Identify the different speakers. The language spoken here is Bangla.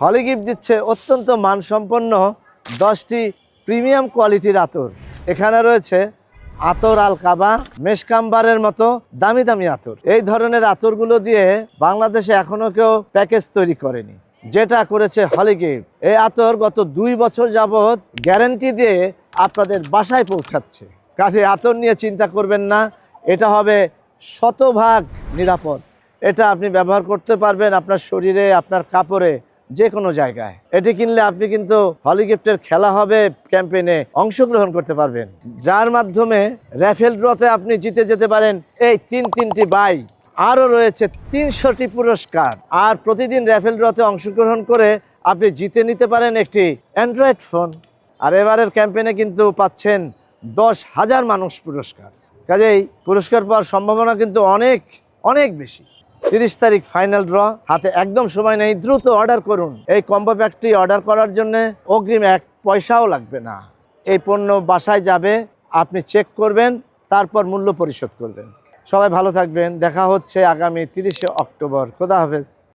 Speaker 1: হলি গিফট দিচ্ছে অত্যন্ত মানসম্পন্ন দশটি প্রিমিয়াম কোয়ালিটির আতর। এখানে রয়েছে আতর আল কাবা মেশকাম্বারের মতো দামি দামি আতর। এই ধরনের আতরগুলো দিয়ে বাংলাদেশে এখনও কেউ প্যাকেজ তৈরি করেনি। যেটা করেছে হলি গিফট। এই আতর গত দুই বছর যাবৎ গ্যারান্টি দিয়ে আপনাদের বাসায় পৌঁছাচ্ছে। কাজে আতর নিয়ে চিন্তা করবেন না, এটা হবে শতভাগ নিরাপদ। এটা আপনি ব্যবহার করতে পারবেন আপনার শরীরে, আপনার কাপড়ে। যে কোনো জায়গায়। এটি কিনলে আপনি কিন্তু হলি গিফটের খেলা হবে ক্যাম্পেইনে অংশগ্রহণ করতে পারবেন। যার মাধ্যমে র্যাফেল ড্রতে আপনি জিতে যেতে পারেন এই তিন তিনটি বাই। আরও রয়েছে তিনশোটি পুরস্কার। আর প্রতিদিন র্যাফেল ড্রতে অংশগ্রহণ করে আপনি জিতে নিতে পারেন একটি অ্যান্ড্রয়েড ফোন। আর এবারের ক্যাম্পেইনে কিন্তু পাচ্ছেন দশ হাজার মানুষ পুরস্কার। কাজেই পুরস্কার পাওয়ার সম্ভাবনা কিন্তু অনেক অনেক বেশি। তিরিশ তারিখ ফাইনাল ড্র হাতে একদম সময় নেই, দ্রুত অর্ডার করুন। এই কম্বো প্যাকটি অর্ডার করার জন্য অগ্রিম এক পয়সাও লাগবে না। এই পণ্য বাসায় যাবে, আপনি চেক করবেন, তারপর মূল্য পরিশোধ করবেন। সবাই ভালো থাকবেন, দেখা হচ্ছে আগামী তিরিশে অক্টোবর। খোদা হাফেজ।